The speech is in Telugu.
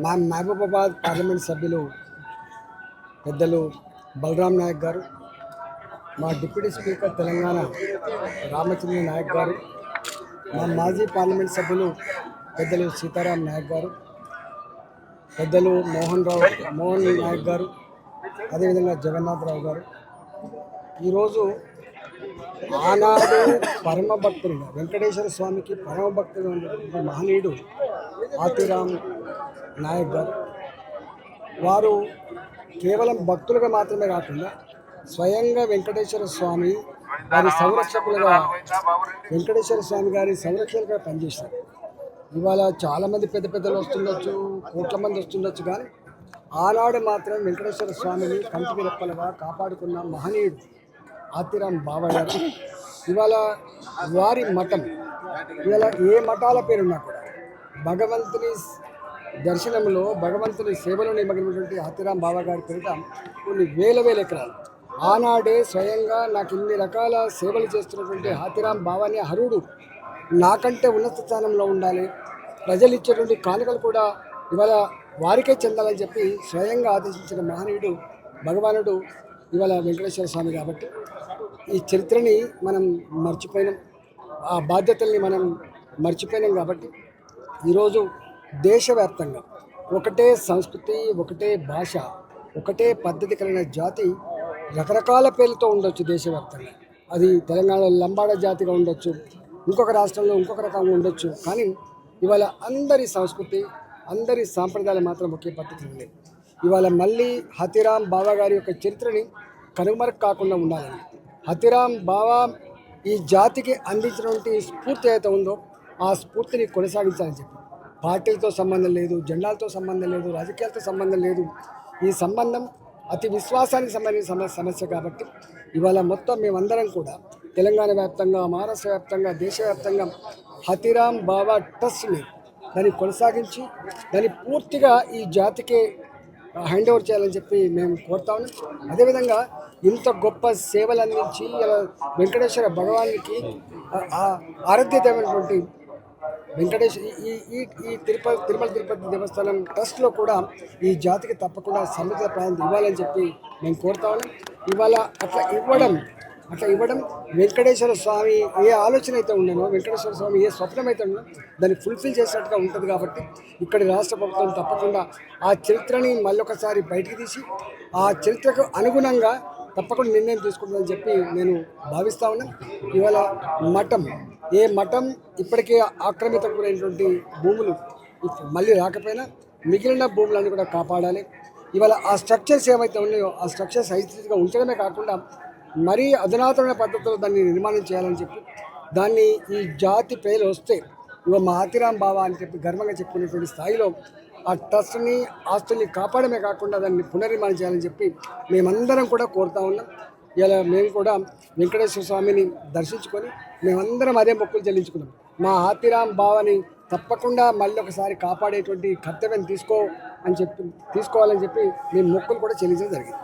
మా మహబూబాబాద్ పార్లమెంట్ సభ్యులు పెద్దలు బలరాం నాయక్ గారు మా డిప్యూటీ స్పీకర్ తెలంగాణ రామచంద్ర నాయక్ గారు మా మాజీ పార్లమెంట్ సభ్యులు పెద్దలు సీతారాం నాయక్ గారు పెద్దలు మోహన్ రావు మోహన్ నాయక్ గారు అదేవిధంగా జగన్నాథరావు గారు. ఈరోజు ఆనాడు పరమ భక్తులుగా వెంకటేశ్వర స్వామికి పరమ భక్తులు ఉన్నటువంటి మహనీయుడు ఆతిరామ్ నాయక్ గారు. వారు కేవలం భక్తులుగా మాత్రమే కాకుండా స్వయంగా వెంకటేశ్వర స్వామి వారి సంరక్షకులుగా వెంకటేశ్వర స్వామి గారి సంరక్షకులుగా పనిచేశారు. ఇవాళ చాలామంది పెద్ద పెద్దలు వస్తుండొచ్చు కోట్ల మంది వస్తుండొచ్చు కానీ ఆనాడు మాత్రం వెంకటేశ్వర స్వామిని కంటికి రెప్పలుగా కాపాడుకున్న మహనీయుడు ఆతిరామ్ బాబా గారు. ఇవాళ వారి మఠం ఇవాళ ఏ మఠాల పేరున్నా కూడా భగవంతుని దర్శనంలో భగవంతుని సేవలో నిమగ్నమైనటువంటి ఆతిరామ్ బాబా గారి పేరిట కొన్ని వేల వేల ఎకరాలు. ఆనాడే స్వయంగా నాకు ఇన్ని రకాల సేవలు చేస్తున్నటువంటి హాతిరామ్ బాబాని హరుడు. నాకంటే ఉన్నత స్థానంలో ఉండాలి. ప్రజలు ఇచ్చేటువంటి కానుకలు కూడా ఇవాళ వారికే చెందాలని చెప్పి స్వయంగా ఆదేశించిన మహనీయుడు భగవానుడు ఇవాళ వెంకటేశ్వర స్వామి కాబట్టి ఈ చరిత్రని మనం మర్చిపోయినాం. ఆ బాధ్యతల్ని మనం మర్చిపోయినాం కాబట్టి ఈరోజు దేశవ్యాప్తంగా ఒకటే సంస్కృతి ఒకటే భాష ఒకటే పద్ధతి కలిగిన జాతి రకరకాల పేర్లతో ఉండొచ్చు దేశవ్యాప్తంగా. అది తెలంగాణలో లంబాడ జాతిగా ఉండొచ్చు ఇంకొక రాష్ట్రంలో ఇంకొక రకంగా ఉండొచ్చు. కానీ ఇవాళ అందరి సంస్కృతి అందరి సాంప్రదాయాలు మాత్రం ఒకే పద్ధతి ఉంది ఇవాళ మళ్ళీ హతిరామ్ బాబా గారి యొక్క చరిత్రని కనుమరకు కాకుండా ఉండాలని హతిరామ్ బావా ఈ జాతికి అందించినటువంటి స్ఫూర్తి అయితే ఉందో ఆ స్ఫూర్తిని కొనసాగించాలని చెప్పి. పార్టీలతో సంబంధం లేదు జెండాలతో సంబంధం లేదు రాజకీయాలతో సంబంధం లేదు. ఈ సంబంధం అతి విశ్వాసానికి సంబంధించిన సమ సమస్య కాబట్టి ఇవాళ మొత్తం మేమందరం కూడా తెలంగాణ వ్యాప్తంగా మహారాష్ట్ర వ్యాప్తంగా దేశవ్యాప్తంగా హతిరామ్ బాబా ట్రస్ట్ని దాన్ని కొనసాగించి దాన్ని పూర్తిగా ఈ జాతికే హ్యాండ్ ఓవర్ చేయాలని చెప్పి మేము కోరుతా ఉన్నాం. అదేవిధంగా ఇంత గొప్ప సేవలు అందించి ఇలా వెంకటేశ్వర భగవానికి ఆ- ఆ ఆరాధ్యతమైనటువంటి వెంకటేష్ ఈ ఈ ఈ తిరుపతి తిరుమల తిరుపతి దేవస్థానం ట్రస్ట్లో కూడా ఈ జాతికి తప్పకుండా సమృద్ధ ప్రాంతం ఇవ్వాలని చెప్పి మేము కోరుతా ఉన్నాం. ఇవాళ అట్లా ఇవ్వడం అట్లా ఇవ్వడం వెంకటేశ్వర స్వామి ఏ ఆలోచన అయితే ఉండనో వెంకటేశ్వర స్వామి ఏ స్వప్నం అయితే ఉండనో దాన్ని ఫుల్ఫిల్ చేసినట్టుగా ఉంటుంది కాబట్టి ఇక్కడి రాష్ట్ర ప్రభుత్వం తప్పకుండా ఆ చరిత్రని మళ్ళొకసారి బయటికి తీసి ఆ చరిత్రకు అనుగుణంగా తప్పకుండా నిర్ణయం తీసుకుంటుందని చెప్పి నేను భావిస్తా ఉన్నాను ఇవాళ మఠం ఏ మఠం ఇప్పటికే ఆక్రమితకు గురైనటువంటి భూములు మళ్ళీ రాకపోయినా మిగిలిన భూములన్నీ కూడా కాపాడాలి. ఇవాళ ఆ స్ట్రక్చర్స్ ఏవైతే ఉన్నాయో ఆ స్ట్రక్చర్స్ హైస్థితిగా ఉంచడమే కాకుండా మరీ అధునాతన పద్ధతిలో దాన్ని నిర్మాణం చేయాలని చెప్పి దాన్ని ఈ జాతి పేరు వస్తే ఇగో మా ఆతిరాం బావా అని చెప్పి గర్వంగా చెప్పుకునేటువంటి స్థాయిలో ఆ ట్రస్ట్ని ఆస్తుల్ని కాపాడమే కాకుండా దాన్ని పునర్నిర్మాణం చేయాలని చెప్పి మేమందరం కూడా కోరుతా ఉన్నాం. ఇలా మేము కూడా వెంకటేశ్వర స్వామిని దర్శించుకొని మేమందరం అదే మొక్కులు చెల్లించుకున్నాం. మా ఆతిరాం బావని తప్పకుండా మళ్ళీ ఒకసారి కాపాడేటువంటి కర్తవ్యం తీసుకో అని చెప్పి తీసుకోవాలని చెప్పి మేము మొక్కులు కూడా చెల్లించడం జరిగింది.